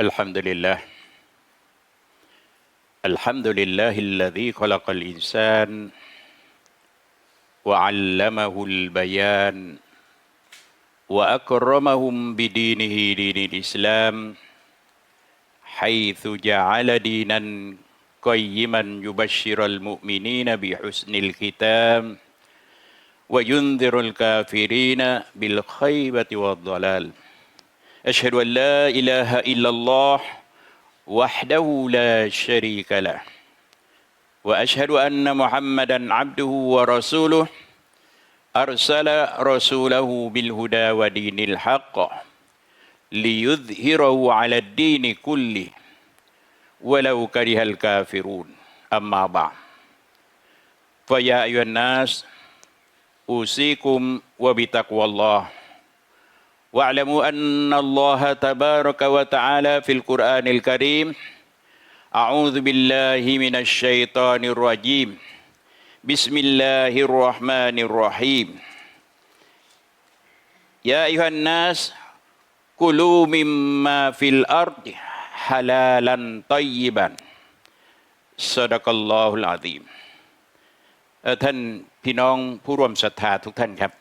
الحمد لله. الحمد لله الذي خلق الإنسان وعلمه البيان وأكرمهم بدينه دين الإسلام حيث جعل دينا قيما يبشر المؤمنين بحسن الختام وينذر الكافرين بالخيبة والضلال. أشهد أن لا إله إلا الله وحده لا شريك له وأشهد أن محمدا عبده ورسوله أرسل رسوله بالهدى ودين الحق ليظهره على الدين كله ولو كره الكافرون. أما بعد فيا أيها الناس أوصيكم وبتقوى الله واعلموا أن الله تبارك وتعالى في القرآن الكريم أعوذ بالله من الشيطان الرجيم بسم الله الرحمن الرحيم يا أيها الناس كلوا مما في الأرض حلالا طيبا صدق الله العظيم เอ่อท่านพี่น้องผู้ร่วมศรัทธาทุกท่านครับ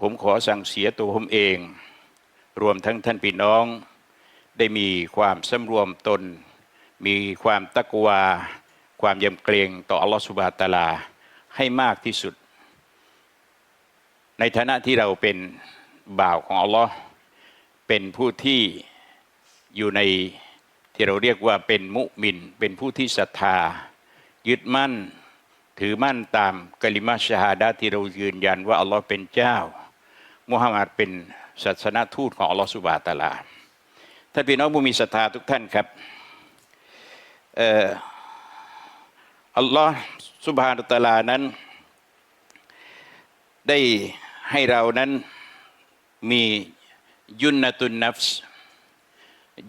ผมขอสั่งเสียตัวผมเอง รวมทั้งท่านพี่น้อง ได้มีความสำรวมตน มีความตะกวา ความยำเกรงต่ออัลลอฮฺสุบฮาตาลาให้มากที่สุด ในฐานะที่เราเป็นบ่าวของอัลลอฮ์เป็นผู้ที่อยู่ในที่เราเรียกว่าเป็นมุมิน เป็นผู้ที่ศรัทธา ยึดมั่น ถือมั่นตามกลิมาชฮาดะที่เรายืนยันว่าอัลลอฮ์เป็นเจ้า มุฮัมมัดเป็นศาสนทูตของอัลลอฮ์สุบฮาตะอาลาท่านพี่น้องผู้มีศรัทธาทุกท่านครับอัลลอฮ์สุบฮานะตะอาลานั้น ได้ให้เรานั้นมียุนนตุนนัฟส์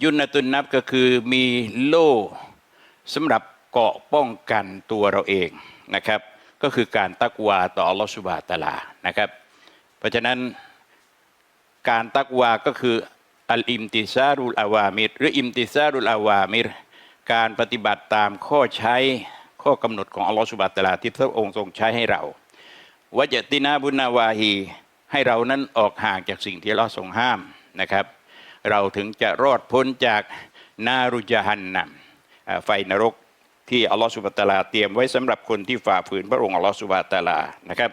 ยุนนตุนนัฟก็คือมีโล่สำหรับเกาะป้องกันตัวเราเองนะครับ ก็คือการตักวาต่ออัลลอฮฺสุบฮาตะอาลานะครับ เพราะฉะนั้น การตักวาก็คืออัลอิมติซารุลอาวามิรหรืออิมติซารุลอาวามิรการปฏิบัติตามข้อใช้ข้อกำหนดของอัลลอฮฺสุบฮาตะลาที่พระองค์ทรงใช้ให้เราวจตินาบุนาวาฮีให้เรานั้นออกห่างจากสิ่งที่อัลลอฮ์ทรงห้ามนะครับ เราถึงจะรอดพ้นจากนารุจฮันนัมไฟนรกที่อัลลอฮฺสุบฮาตะลาเตรียมไว้สำหรับคนที่ฝ่าฝืนพระองค์อัลลอฮฺสุบฮาตะลานะครับ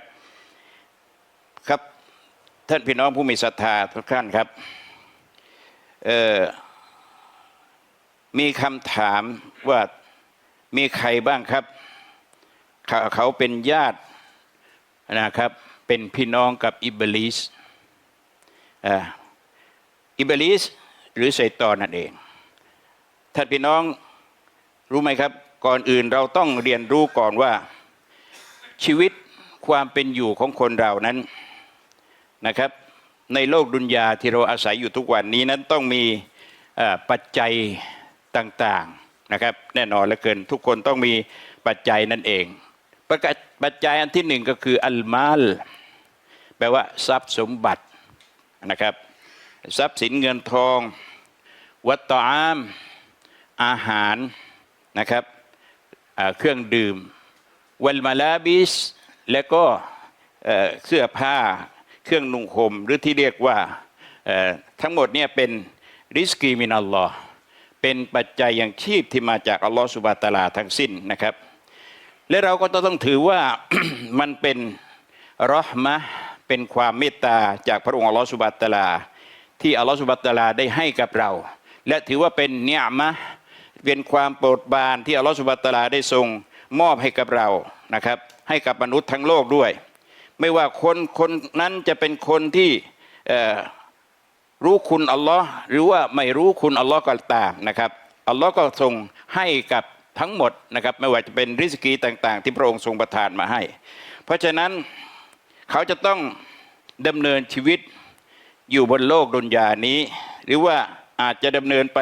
ท่านพี่น้องผู้มีศรัทธาทุกท่านครับมีคำถามว่ามีใครบ้างครับเขาเขาเป็นญาตินะครับ เป็นพี่น้องกับอิบลิสอิบลิสหรือไซตอนนั่นเองท่านพี่น้องรู้ไหมครับ ก่อนอื่นเราต้องเรียนรู้ก่อนว่าชีวิตความเป็นอยู่ของคนเรานั้น นะครับ ในโลกดุนยาที่เราอาศัยอยู่ทุกวันนี้นั้นต้องมีปัจจัยต่างๆนะครับแน่นอนเหลือเกินทุกคนต้องมีปัจจัยนั่นเองปัจจัยอันที่หนึ่งก็คืออัลมาล แปลว่าทรัพย์สมบัตินะครับทรัพย์สินเงินทอง วัตตอามอาหารนะครับเครื่องดื่ม วัลมาลาบิส และก็เสื้อผ้า เครื่องนุ่งห่มหรือที่เรียกว่าทั้งหมดเนี่ยเป็นริสกีมินัลลอฮ์เป็นปัจจัยอย่างชีพที่มาจากอัลลอฮฺสุบฮาตาลาทั้งสิ้นนะครับ และเราก็ต้องถือว่ามันเป็นรอห์มะเป็นความเมตตาจากพระองค์อัลลอฮฺสุบฮาตาลา ที่อัลลอฮฺสุบฮาตาลาได้ให้กับเรา และถือว่าเป็นเนียมะเป็นความโปรดปรานที่อัลลอฮฺสุบฮาตาลาได้ทรงมอบให้กับเรานะครับ ให้กับมนุษย์ทั้งโลกด้วย ไม่ว่าคนคนนั้นจะเป็นคนที่รู้คุณอัลลอฮ์หรือว่าไม่รู้คุณอัลลอฮ์ก็ตามนะครับอัลลอฮ์ก็ทรงให้กับทั้งหมดนะครับไม่ว่าจะเป็นริสกีต่าง ๆ ที่พระองค์ทรงประทานมาให้ เพราะฉะนั้นเขาจะต้องดำเนินชีวิตอยู่บนโลกดุนยานี้ หรือว่าอาจจะดำเนินไป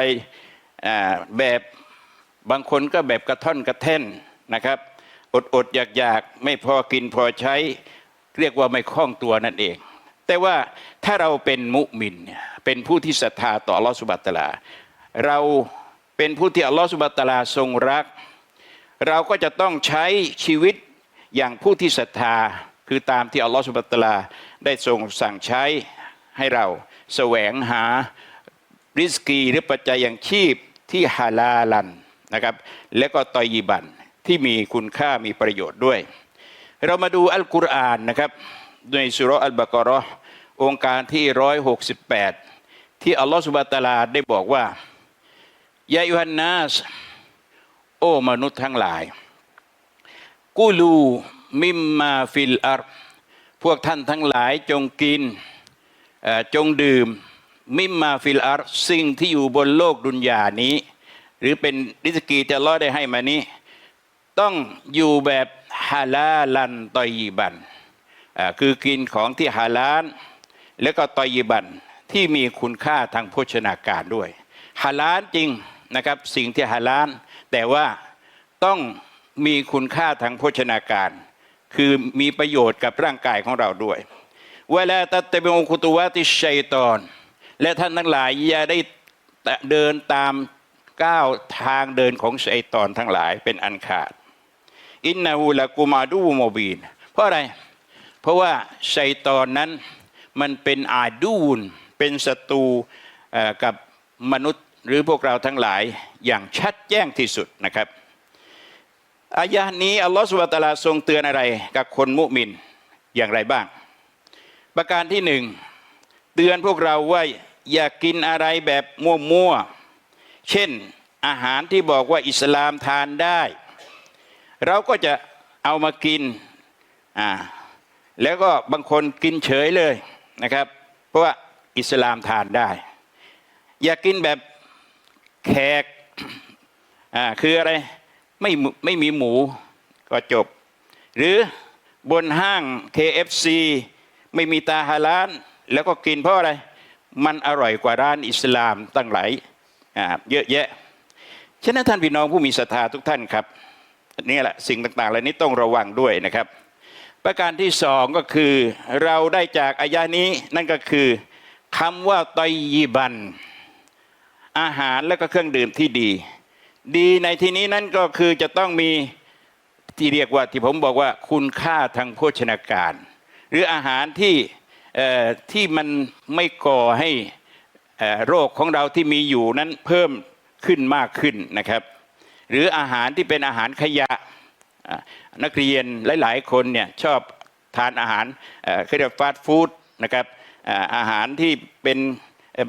แบบบางคนก็แบบกระท่อนกระแท่นนะครับ อดอดอยากอยากๆไม่พอกินพอใช้ เรียกว่าไม่คล่องตัวนั่นเอง แต่ว่าถ้าเราเป็นมุมินเนี่ยเป็นผู้ที่ศรัทธาต่อลอสุบฮานะตลา เราเป็นผู้ที่อัลลอฮฺสุบะตลาทรงรัก เราก็จะต้องใช้ชีวิตอย่างผู้ที่ศรัทธาคือตามที่อัลลอฮฺสุบะตลาได้ทรงสั่งใช้ให้เราแสวงหาริสกีหรือปัจจัยอย่างชีพที่ฮาลาลันนะครับ และก็ตอยีบันที่มีคุณค่ามีประโยชน์ด้วย เรามาดูอัลกุรอานนะครับในสุรอัลบากราะห์องค์การที่ร้อยหกสิบแปดที่อัลลอฮฺสุบะตลาได้บอกว่ายายุฮันนัสโอ้มนุษย์ทั้งหลาย กูลูมิมมาฟิลอาร์พวกท่านทั้งหลายจงกินจงดื่ม มิมมาฟิลอาร์สิ่งที่อยู่บนโลกดุนยานี้ หรือเป็นริสกีที่อัลลอฮ์ได้ให้มานี้ ต้องอยู่แบบฮาลาลันตอยีบันคือกินของที่ฮาลาลแล้วก็ตอยีบันที่มีคุณค่าทางโภชนาการด้วยฮาลาลจริงนะครับสิ่งที่ฮาลาลแต่ว่าต้องมีคุณค่าทางโภชนาการ คือมีประโยชน์กับร่างกายของเราด้วยเวลาตัดเตบิองคุตุวาติชัยตอน และท่านทั้งหลายอย่าได้เดินตามก้าวทางเดินของชัยตอนทั้งหลายเป็นอันขาด อินนาหูละกุมาดูโมบีน เพราะอะไร เพราะว่าชัยตอนนั้นมันเป็นอาดูนเป็นศัตรูกับมนุษย์หรือพวกเราทั้งหลายอย่างชัดแจ้งที่สุดนะครับ อายะนี้อัลลอฮฺสุบะตะลาทรงเตือนอะไรกับคนมุมินอย่างไรบ้าง ประการที่หนึ่งเตือนพวกเราว่าอย่ากินอะไรแบบมั่วๆ เช่นอาหารที่บอกว่าอิสลามทานได้ เราก็จะเอามากินอ่าแล้วก็บางคนกินเฉยเลยนะครับ เพราะว่าอิสลามทานได้ อย่ากินแบบแขกอ่าคืออะไรไม่ไม่มีหมูก็จบ หรือบนห้าง KFC ไม่มีตาฮาลานแล้วก็กินเพราะอะไร มันอร่อยกว่าร้านอิสลามตั้งหลายเยอะแยะ ฉะนั้นท่านพี่น้องผู้มีศรัทธาทุกท่านครับ นี่แหละสิ่งต่างๆเหล่านี้ต้องระวังด้วยนะครับ ประการที่สองก็คือเราได้จากอายะนี้นั่นก็คือคำว่าตอยยีบัน อาหารและก็เครื่องดื่มที่ดี ดีในที่นี้นั่นก็คือจะต้องมีที่เรียกว่าที่ผมบอกว่าคุณค่าทางโภชนาการ หรืออาหารที่ที่มันไม่ก่อให้เอ่อโรคของเราที่มีอยู่นั้นเพิ่มขึ้นมากขึ้นนะครับ หรืออาหารที่เป็นอาหารขยะนักเรียนหลาย ๆ คนเนี่ยชอบทานอาหารเอ่อเขาเรียกฟาสต์ฟู้ดนะครับอาหารที่เป็น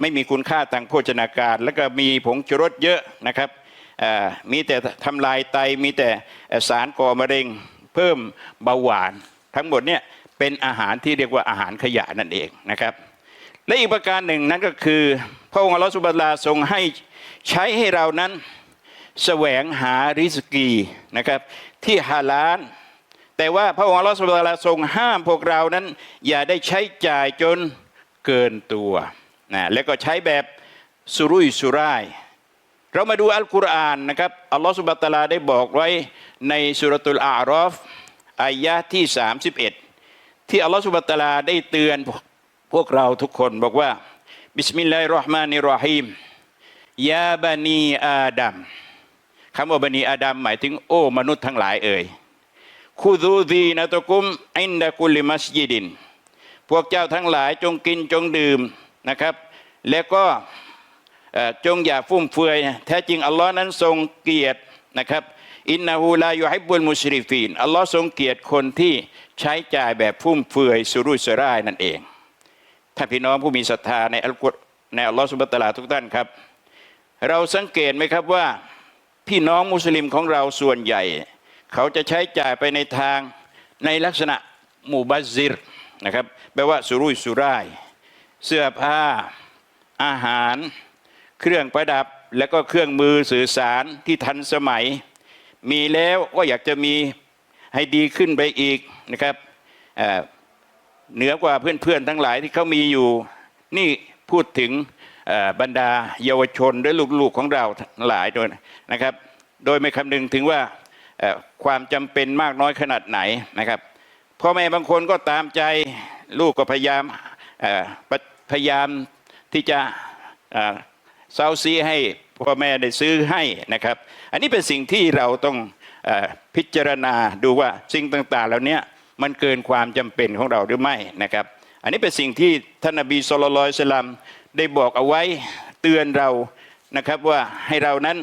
ไม่มีคุณค่าทางโภชนาการ แล้วก็มีผงชูรสเยอะนะครับมีแต่ทำลายไตมีแต่สารก่อมะเร็ง เพิ่มเบาหวาน ทั้งหมดเนี่ยเป็นอาหารที่เรียกว่าอาหารขยะนั่นเองนะครับ และอีกประการหนึ่งนั่นก็คือ พระองค์อัลลอฮฺสุบฮานะฮูวะตลาทรงให้ใช้ให้เรานั้น แสวงหาริสกีนะครับ ที่ฮาลาลแต่ว่าพระองค์อัลลอฮฺสุบฮานะฮูวะตะอาลาทรงห้ามพวกเรานั้น อย่าได้ใช้จ่ายจนเกินตัวนะแล้วก็ใช้แบบสุรุ่ยสุร่าย เรามาดูอัลกุรอานนะครับอัลลอฮฺสุบฮาตาลาได้บอกไว้ในสุรตุลอารอฟอายะที่ 31 ที่อัลลอฮฺสุบฮาตาลาได้เตือนพวกเราทุกคนบอกว่าบิสมิลลาฮิรราะห์มานิรราะฮีมยาบานีอาดัม คำว่าบานีอาดัมหมายถึงโอ้มนุษย์ทั้งหลายเอ่ยคูดูดีนะตะกุมอินดะกุลิมัสยิดิน พวกเจ้าทั้งหลายจงกินจงดื่มนะครับ แล้วก็จงอย่าฟุ่มเฟือย แท้จริงอัลลอฮ์นั้นทรงเกียรตินะครับ อินนาฮูลายุฮิบบุลมุชริฟีน อัลลอฮ์ทรงเกียรติคนที่ใช้จ่ายแบบฟุ่มเฟือยสุรุ่ยสุร่ายนั่นเองท่าพี่น้องผู้มีศรัทธาในอัลกุรในอัลลอฮ์สุบะตะลาทุกท่านครับ เราสังเกตไหมครับว่า พี่น้องมุสลิมของเราส่วนใหญ่ เขาจะใช้จ่ายไปในทางในลักษณะหมู่บัซซิรนะครับแปลว่าสุรุ่ยสุร่าย เสื้อผ้า อาหาร เครื่องประดับและก็เครื่องมือสื่อสารที่ทันสมัย มีแล้วก็อยากจะมีให้ดีขึ้นไปอีกนะครับเเหนือกว่าเพื่อนๆทั้งหลายที่เขามีอยู่ นี่พูดถึง บรรดาเยาวชนและลูกๆของเราหลายด้วยนะครับ โดยไม่คำนึงถึงว่าความจำเป็นมากน้อยขนาดไหนนะครับพ่อแม่บางคนก็ตามใจลูกก็พยายามพยายามที่จะเซาซีให้พ่อแม่ได้ซื้อให้นะครับ อันนี้เป็นสิ่งที่เราต้องอพิจารณาดูว่าสิ่งต่างๆเหล่านี้มันเกินความจำเป็นของเราหรือไม่นะครับ อันนี้เป็นสิ่งที่ท่านนบีสุลต่านสลัมได้บอกเอาไว้เตือนเรานะครับว่าให้เรานั้น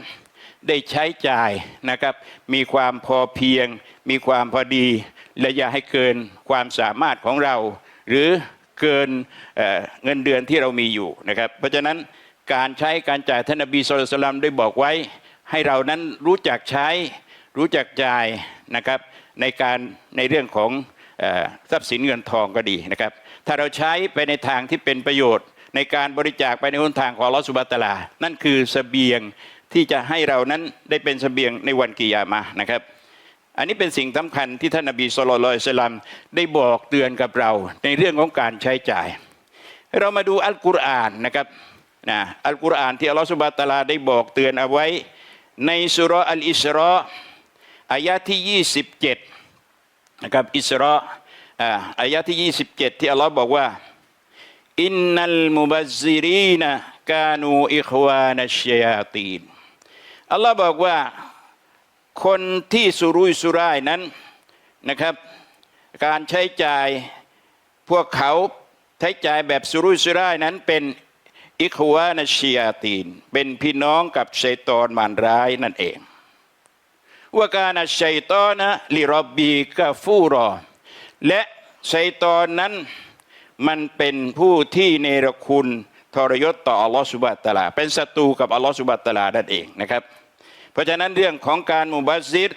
ได้ใช้จ่ายนะครับ มีความพอเพียง มีความพอดี และอย่าให้เกินความสามารถของเรา หรือเกินเเงินเดือนที่เรามีอยู่นะครับ เพราะฉะนั้นการใช้การจ่ายท่านนบีสุลต่านสลัมได้บอกไว้ ให้เรานั้นรู้จักใช้ รู้จักจ่ายนะครับในการในเรื่องของอทรัพย์สินเงินทองก็ดีนะครับ ถ้าเราใช้ไปในทางที่เป็นประโยชน์ ในการบริจาคไปในหนทางของลอสุบฮานะตลา นั่นคือสเสบียงที่จะให้เรานั้นได้เป็นสเสบียงในวันกิยามะนะครับ อันนี้เป็นสิ่งสำคัญที่ท่านนบีสุลต่านสลัมได้บอกเตือนกับเรา ในเรื่องของการใช้จ่าย เรามาดูอัลกุรอานนะครับนะอัลกุรอานที่อัลลอฮฺสุบะตาลาได้บอกเตือนเอาไว้ ในสุรอัลอิสราะห์อายะที่ 27นะครับอิสรา อ่าอายะที่ 27 ที่อัลลอฮ์บอกว่าอินนัลมุบัซซิรีนกานูอิควานัชยาตีนอัลลอฮ์บอกว่าคนที่สุรุยสุร่ายนั้นนะครับ การใช้จ่ายพวกเขาใช้จ่ายแบบสุรุยสุร่ายนั้นเป็นอิควานัชยาตีน เป็นพี่น้องกับชัยตอนมารร้ายนั่นเองว่าการชัยตอนะลิรบบีกาฟูรอ และชัยตอนนั้นมันเป็นผู้ที่เนรคุณทรยศต่ออัลลอฮฺสุบะตาลา เป็นศัตรูกับอัลลอฮฺสุบะตาลานั่นเองนะครับ เพราะฉะนั้นเรื่องของการมุบัซิด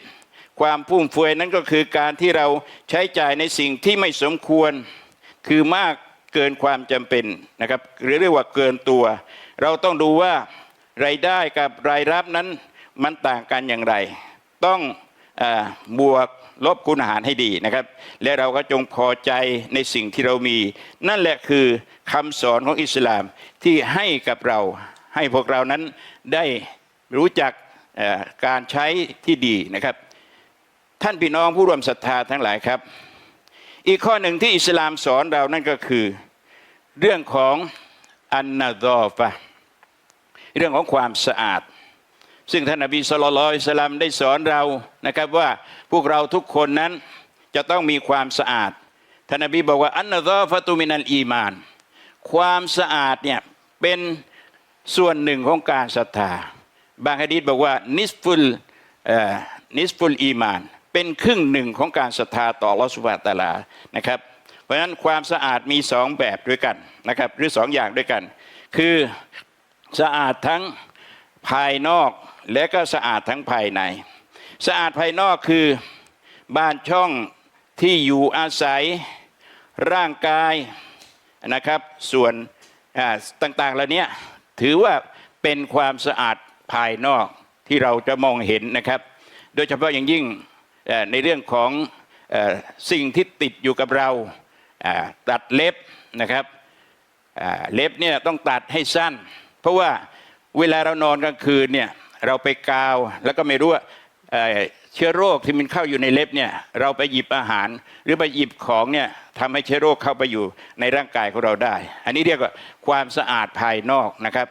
ความฟุ่มเฟือยนั้นก็คือการที่เราใช้จ่ายในสิ่งที่ไม่สมควรคือมากเกินความจำเป็นนะครับหรือเรียกว่าเกินตัว เราต้องดูว่ารายได้กับรายรับนั้นมันต่างกันอย่างไร ต้อง บวกลบคูณหารให้ดีนะครับ และเราก็จงพอใจในสิ่งที่เรามี นั่นแหละคือคำสอนของอิสลามที่ให้กับเรา ให้พวกเรานั้นได้รู้จักการใช้ที่ดีนะครับ ท่านพี่น้องผู้ร่วมศรัทธาทั้งหลายครับ อีกข้อหนึ่งที่อิสลามสอนเรานั่นก็คือ เรื่องของอันนาดอฟะเรื่องของความสะอาด ซึ่งท่านนบีสุลต่านสลัมได้สอนเรานะครับว่าพวกเราทุกคนนั้นจะต้องมีความสะอาดท่านนบีบอกว่าอันนาดอฟตุมินัลอีมาน ความสะอาดเนี่ยเป็นส่วนหนึ่งของการศรัทธา บางฮะดีษบอกว่านิสฟุลนิสฟุลอีมาน เป็นครึ่งหนึ่งของการศรัทธาต่อลอสุบะตาลานะครับ เพราะฉะนั้นความสะอาดมีสองแบบด้วยกันนะครับหรือสองอย่างด้วยกัน คือสะอาดทั้งภายนอก และก็สะอาดทั้งภายใน สะอาดภายนอกคือบ้านช่องที่อยู่อาศัยร่างกายนะครับ ส่วนอ่าต่างๆเหล่านี้ถือว่าเป็นความสะอาดภายนอกที่เราจะมองเห็นนะครับ โดยเฉพาะอย่างยิ่งในเรื่องของสิ่งที่ติดอยู่กับเราตัดเล็บนะครับเล็บเนี่ยต้องตัดให้สั้น เพราะว่าเวลาเรานอนกลางคืนเนี่ย เราไปกาวแล้วก็ไม่รู้ว่าเชื้อโรคที่มันเข้าอยู่ในเล็บเนี่ยเราไปหยิบอาหาร หรือไปหยิบของเนี่ยทำให้เชื้อโรคเข้าไปอยู่ในร่างกายของเราได้ อันนี้เรียกว่าความสะอาดภายนอกนะครับ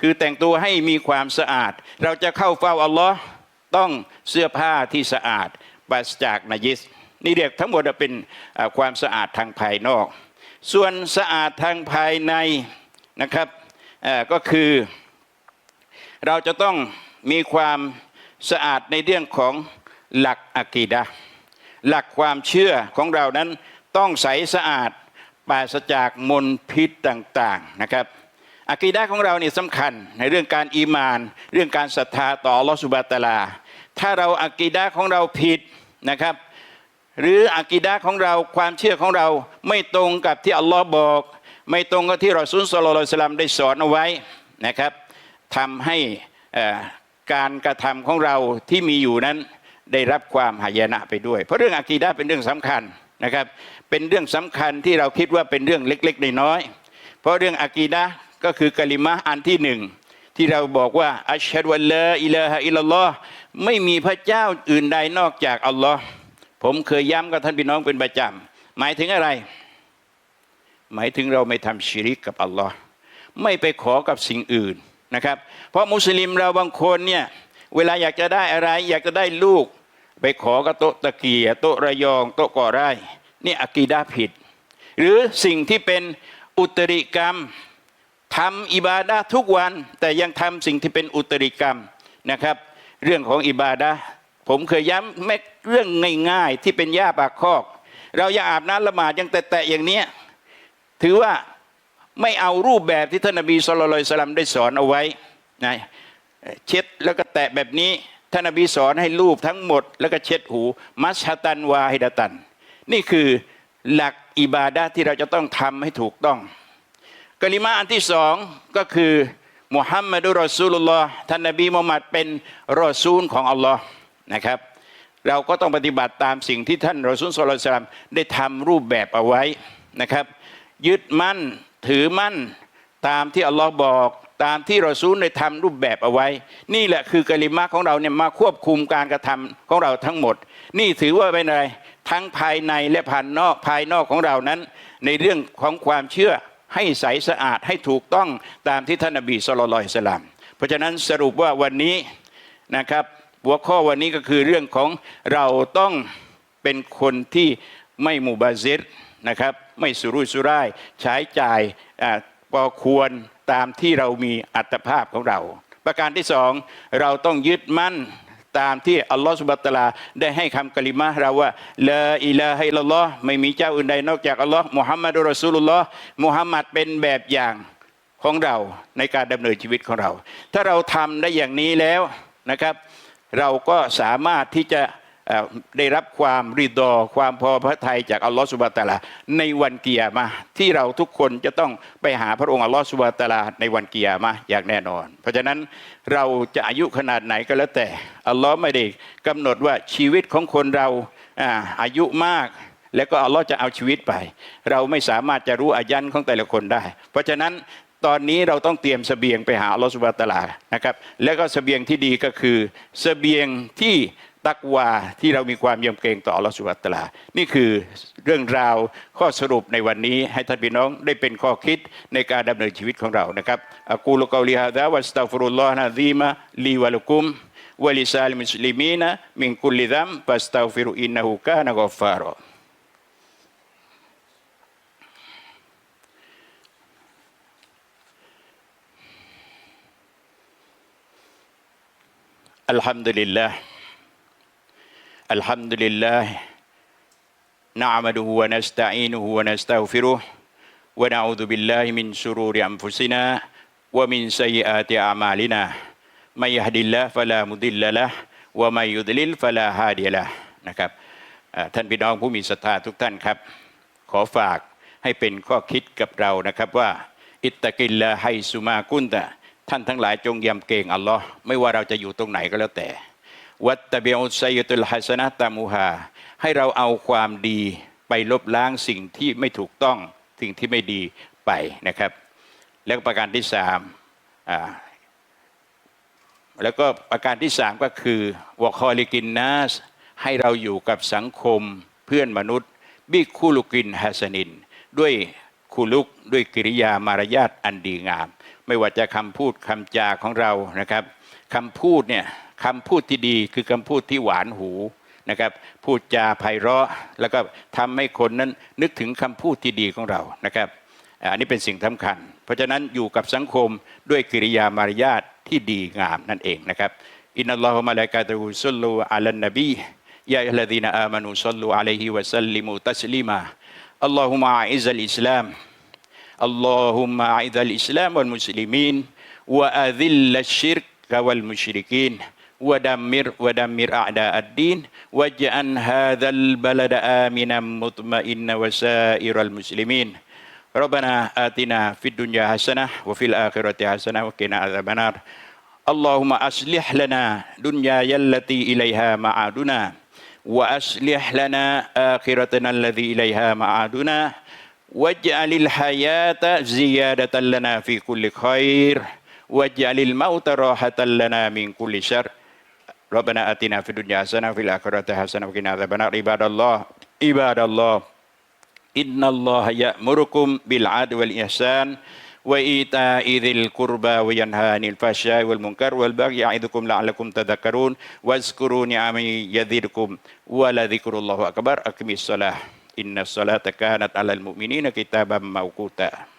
คือแต่งตัวให้มีความสะอาด เราจะเข้าเฝ้าอัลลอฮ์ต้องเสื้อผ้าที่สะอาดปราศจากนายิสนี่เรียกทั้งหมดเป็นความสะอาดทางภายนอก ส่วนสะอาดทางภายในนะครับก็คือเราจะต้อง มีความสะอาดในเรื่องของหลักอะกีดะหลักความเชื่อของเรานั้นต้องใสสะอาดปราศจากมลพิษต่างๆนะครับอะกีดะของเราเนี่ยสำคัญในเรื่องการอีมาน เรื่องการศรัทธาต่อลอสุบะตาลา ถ้าเราอะกีดะของเราผิดนะครับ หรืออะกีดะของเราความเชื่อของเราไม่ตรงกับที่อัลลอฮ์บอก ไม่ตรงกับที่รอซูลสลลัลสลัมได้สอนเอาไว้นะครับทำให้อ่อ การกระทำของเราที่มีอยู่นั้นได้รับความหายนะไปด้วย เพราะเรื่องอะกีดะเป็นเรื่องสำคัญนะครับ เป็นเรื่องสำคัญที่เราคิดว่าเป็นเรื่องเล็กๆน้อยๆเพราะเรื่องอะกีดะก็คือกะลิมะอันที่หนึ่งที่เราบอกว่าอัชฮะดุอัลลออิลาฮะอิลลัลลอฮ์ไม่มีพระเจ้าอื่นใดนอกจากอัลลอฮ์ผมเคยย้ำกับท่านพี่น้องเป็นประจำหมายถึงอะไร หมายถึงเราไม่ทำชิริกกับอัลลอฮ์ไม่ไปขอกับสิ่งอื่น นะครับ เพราะมุสลิมเราบางคนเนี่ยเวลาอยากจะได้อะไร อยากจะได้ลูก ไปขอกับโต๊ะตะเกียโต๊ะระยอง โต๊ะก่อไร่นี่อากีดาผิด หรือสิ่งที่เป็นอุตริกรรมทำอิบาดะทุกวัน แต่ยังทำสิ่งที่เป็นอุตริกรรมนะครับ เรื่องของอิบาดะผมเคยย้ำแม้เรื่องง่ายๆ ที่เป็นหญ้าปากคอก เราอย่าอาบน้ำละหมาดยังแตะๆอย่างเนี้ยถือว่า ไม่เอารูปแบบที่ท่านนบีสุลต่านสลัมได้สอนเอาไว้นะเช็ดแล้วก็แตะแบบนี้ท่านนบีสอนให้รูปทั้งหมด แล้วก็เช็ดหูมัชฮะตันวาฮิดตัน นี่คือหลักอิบาดะที่เราจะต้องทำให้ถูกต้องกลิมาอันที่สองก็คือมุฮัมมัดุลรอซูลุลลอฮ์ท่านนบีมุฮัมมัดเป็นรอซูลของอัลลอฮ์นะครับ เราก็ต้องปฏิบัติตามสิ่งที่ท่านรอซูลสุลต่านได้ทำรูปแบบเอาไว้นะครับ ยึดมั่น ถือมั่นตามที่อัลลอฮ์บอกตามที่เรอซูลได้ทำรูปแบบเอาไว้ นี่แหละคือกลิมาของเราเนี่ยมาควบคุมการกระทำของเราทั้งหมด นี่ถือว่าเป็นอะไรทั้งภายในและภายนอกภายนอกของเรานั้น ในเรื่องของความเชื่อให้ใสสะอาดให้ถูกต้องตามที่ท่านนบีสุลต่านสลามเพราะฉะนั้นสรุปว่าวันนี้นะครับ หัวข้อวันนี้ก็คือเรื่องของเราต้องเป็นคนที่ไม่มุบาซิรนะครับ ไม่สุรุ่ยสุร่ายใช้จ่ายพอควรตามที่เรามีอัตภาพของเรา ประการที่สองเราต้องยึดมั่นตามที่อัลลอฮฺสุบะตะลาได้ให้คำกลิมะเราว่าละอิลาฮะอิลลัลอฮ์ไม่มีเจ้าอื่นใดนอกจากอัลลอฮ์มุฮัมมัดุลรอซูลุลลอฮ์มุฮัมมัดเป็นแบบอย่างของเราในการดำเนินชีวิตของเรา ถ้าเราทำได้อย่างนี้แล้วนะครับ เราก็สามารถที่จะ ได้รับความริดอความพอพระทัยจากอัลลอฮฺสุบะตะลาในวันเกียร์มาที่เราทุกคนจะต้องไปหาพระองค์อัลลอฮฺสุบะตะลาในวันเกียร์มาอย่างแน่นอน เพราะฉะนั้นเราจะอายุขนาดไหนก็แล้วแต่อัลลอฮ์ไม่ได้กำหนดว่าชีวิตของคนเราอายุมาก แล้วก็อัลลอฮ์จะเอาชีวิตไป เราไม่สามารถจะรู้อายันของแต่ละคนได้ เพราะฉะนั้นตอนนี้เราต้องเตรียมเสบียงไปหาอัลลอฮฺสุบะตะลานะครับ แล้วก็เสบียงที่ดีก็คือเสบียงที่ ตักวาที่เรามีความยำเกรงต่ออัลลอฮฺสุบะตะลา นี่คือเรื่องราวข้อสรุปในวันนี้ให้ท่านพี่น้องได้เป็นข้อคิดในการดำเนินชีวิตของเรานะครับอักูลกอลิฮะดะวัสตัฟรุลลอฮ์นะซีมะลีวะลุกุมวะลิซาลิมุสลิมีนะมินกุลิดัมฟัสตัฟิรุอินนะฮูกานะกอฟฟารอ الحمد لله الحمد لله نعمده ونستعينه ونستغفره ونعوذ بالله من شرور أنفسنا ومن سيئات أعمالنا من يهد الله فلا مضل له ومن يضلل فلا هادي له นะครับอ่าท่านพี่น้องผู้มีศรัทธาทุกท่านครับ ขอฝากให้เป็นข้อคิดกับเรานะครับว่า อิตตะกิลละให้สุมากุนตะท่านทั้งหลายจงยำเกรงอัลลอฮ์ไม่ว่าเราจะอยู่ตรงไหนก็แล้วแต่ วัตตะเบียอุสัยตุลฮัสนะตามูฮาให้เราเอาความดีไปลบล้างสิ่งที่ไม่ถูกต้องสิ่งที่ไม่ดีไปนะครับ แล้วประการที่สามแล้วก็ประการที่สามก็คือวอคอลิกินนัสให้เราอยู่กับสังคมเพื่อนมนุษย์ บิคุลุกินฮัสนิน ด้วยคุลุกด้วยกิริยามารยาทอันดีงาม ไม่ว่าจะคำพูดคำจาของเรานะครับคำพูดเนี่ย คำพูดที่ดีคือคำพูดที่หวานหูนะครับพูดจาไพเราะแล้วก็ทำให้คนนั้นนึกถึงคำพูดที่ดีของเรานะครับอันนี้เป็นสิ่งสำคัญ เพราะฉะนั้นอยู่กับสังคมด้วยกิริยามารยาทที่ดีงามนั่นเองนะครับอินนัลลอฮฺมะลากาตูซุลลูอัลนบียาอัลลดีนอามานุซัลลูอะลัยฮิวะสัลลิมุตัสลิมาอัลลอฮุมะอิซัลอิสลามอัลลอฮุมะอิซัลอิสลามวัลมุสลิมีนวะอาดิลลัชชิรกะวัลมุชริกีน ودمر ودمر أعداء الدين. واجعل هذا البلد آمنا مطمئنا وسائر المسلمين. ربنا آتنا في الدنيا حسنة وفي الآخرة حسنة وقنا عذاب النار. اللهم أصلح لنا دنياي التي إليها معادنا وأصلح لنا آخرتنا الذي إليها معادنا. واجعل الحياة زيادة لنا في كل خير. واجعل الموت راحة لنا من كل شر. Rabbana atina fid dunya hasanah fil akhirati hasanah wa qina adzabannar. ibadallah ibadallah. Innallaha ya'murukum bil adli wal ihsan wa ita'i dzil qurba wa yanha 'anil fahsya'i wal munkar wal baghi ya'idukum la'allakum tadhakkarun. Wazkuru ni'ami yadhirkum wa ladzikrullahi akbar. Aqimish shalah innas salata kanat 'alal mu'minina kitaban mawquta.